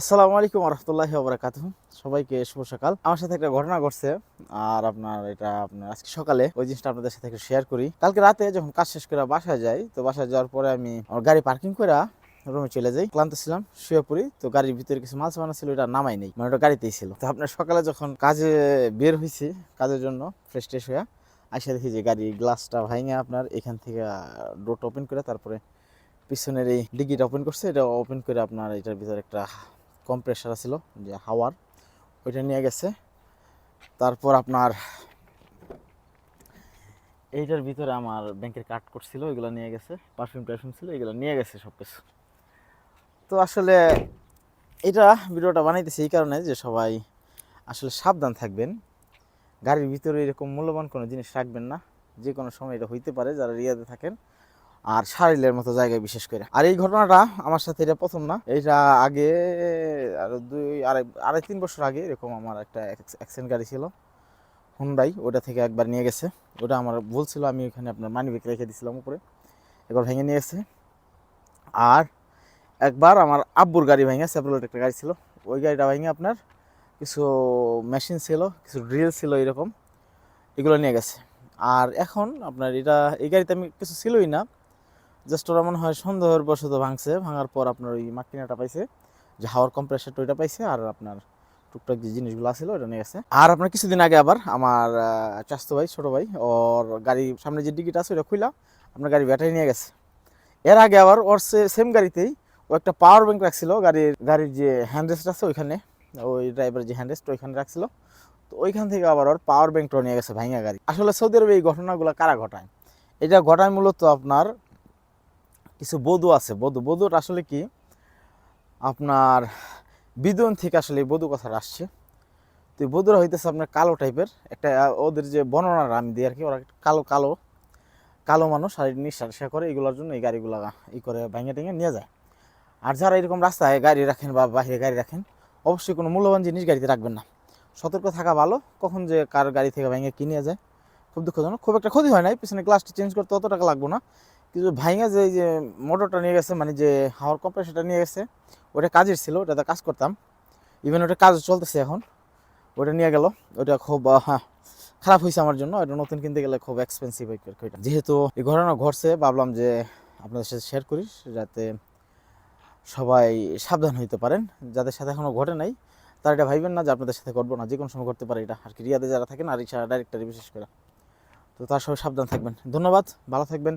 আসসালামু আলাইকুম রহমতুল্লাহ বরাকাত সবাইকে শুভ সকাল। আমার সাথে একটা ঘটনা ঘটছে, আর আপনার এটা আপনার আজকে সকালে ওই জিনিসটা আপনাদের সাথে একটু শেয়ার করি। কালকে রাতে যখন কাজ শেষ করে বাসায় যাই, তো বাসায় যাওয়ার পরে আমি আমার গাড়ি পার্কিং করে রুমে চলে যাই। ক্লান্ত ছিলাম, শুয়ে পড়ি, তো গাড়ির ভিতরে কিছু মাল সামানা ছিল এটা নামাই নেই মানে ওটা গাড়িতেই ছিল। তো আপনার সকালে যখন কাজে বের হয়েছি কাজের জন্য ফ্রেশ ট্রেশ হয়ে আসে দেখি যে গাড়ি গ্লাসটা ভাঙে আপনার, এখান থেকে ডোরটা ওপেন করে তারপরে পিছনের এই ডিগিটা ওপেন করছে, এটা ওপেন করে আপনার এটার ভিতরে একটা কম্প্রেসার ছিল যে হাওয়ার, ওইটা নিয়ে গেছে। তারপর আপনার এইটার ভিতরে আমার ব্যাংকের কার্ড করছিল এগুলো নিয়ে গেছে। পারফিউম টারফিউম ছিল, এগুলো নিয়ে গেছে সব কিছু তো আসলে এটা ভিডিওটা বানাইতেছি এই কারণে যে সবাই আসলে সাবধান থাকবেন। গাড়ির ভিতরে এরকম মূল্যবান কোনো জিনিস রাখবেন না। যে কোনো সময় এটা হইতে পারে, যারা রিয়াদে থাকেন আর সারিলের মতো জায়গায় বিশেষ করে। আর এই ঘটনাটা আমার সাথে এটা প্রথম না। এটা আগে আরও দুই, আড়াই আড়াই তিন বছর আগে এরকম আমার একটা অ্যাক্সিডেন্ট গাড়ি ছিল, হুন্ডাই, ওটা থেকে একবার নিয়ে গেছে। ওটা আমার ভুল ছিল, আমি ওখানে আপনার মানি ব্যাগ রেখে দিয়েছিলাম উপরে। একবার ভেঙে নিয়ে গেছে। আর একবার আমার আব্বুর গাড়ি ভেঙে সেপারেট একটা গাড়ি ছিল। ওই গাড়িটা ভেঙে আপনার কিছু মেশিন ছিল, কিছু ড্রিল ছিল এরকম, এগুলো নিয়ে গেছে। আর এখন আপনার এটা, এই গাড়িতে আমি কিছু ছিলই না। জাস্ট ওরা মনে হয় সন্দেহের বশত ভাঙছে, ভাঙার পর আপনার ওই মাকিনাটা পাইছে, যে হাওয়ার কম্প্রেসারটা ওইটা পাইছে আর আপনার টুকটাক যে জিনিসগুলো ছিল ওটা নিয়ে গেছে। আর আপনার কিছুদিন আগে আবার আমার চাচতো ভাই, ছোটো ভাই, ওর গাড়ি সামনে যে ডিকিট আছে ওটা খুলা আপনার গাড়ি ব্যাটারি নিয়ে গেছে। এর আগে আবার ওর সেম গাড়িতেই ও একটা পাওয়ার ব্যাংক রাখছিল, গাড়ির গাড়ির যে হ্যান্ডরেস্ট আছে ওইখানে, ওই ড্রাইভারের যে হ্যান্ডরেস্ট ওইখানে রাখছিল। তো ওইখান থেকে আবার ওর পাওয়ার ব্যাংকটা নিয়ে গেছে ভাঙা গাড়ি। আসলে সৌদি আরবে এই ঘটনাগুলো কারা ঘটায়? এটা ঘটায় মূলত আপনার কিছু বধূ আছে, বধূ। বধুটা আসলে কি? আপনার বিদুন থেকে আসলে বধূ কথাটা আসছে। তো এই বধুরা হইতেছে আপনার কালো টাইপের একটা, ওদের যে বর্ণনাটা আমি দিই আর কি ওরা কালো কালো কালো মানুষ, আর নিঃশ্বাস নেশা করে এগুলোর জন্য এই গাড়িগুলো ই করে ভেঙে টেঙে নিয়ে যায়। আর যারা এরকম রাস্তায় গাড়ি রাখেন বা বাইরে গাড়ি রাখেন, অবশ্যই কোনো মূল্যবান জিনিস গাড়িতে রাখবেন না। সতর্ক থাকা ভালো, কখন যে কার গাড়ি থেকে ভেঙে কিনে যায়, খুব দুঃখজনক। খুব একটা ক্ষতি হয় নাই, পিছনে গ্লাসটা চেঞ্জ করতে অত টাকা লাগবো না। কিন্তু ভাইঙা যে যে মোটরটা নিয়ে গেছে মানে যে হাওয়ার কম্প্রেসারটা নিয়ে গেছে ওটা কাজের ছিল, ওটাতে কাজ করতাম। ইভেন ওটা কাজ চলতেছে এখন। ওটা নিয়ে গেল ওটা খুব খারাপ হয়েছে আমার জন্য। ওটা নতুন কিনতে গেলে খুব এক্সপেন্সিভ ওইটা। যেহেতু এই ঘটনা ঘটছে, ভাবলাম যে আপনাদের সাথে শেয়ার করি, যাতে সবাই সাবধান হইতে পারেন। যাদের সাথে এখনও ঘটে নাই, তারা এটা ভাইবেন না যে আপনাদের সাথে ঘটবো না যে কোনো সময় ঘটতে পারে এটা। আর কি রিয়াদে যারা থাকেন, আর রিক্সা ডাইরেক্টারি বিশেষ করে। তো তার সবাই সাবধান থাকবেন। ধন্যবাদ, ভালো থাকবেন।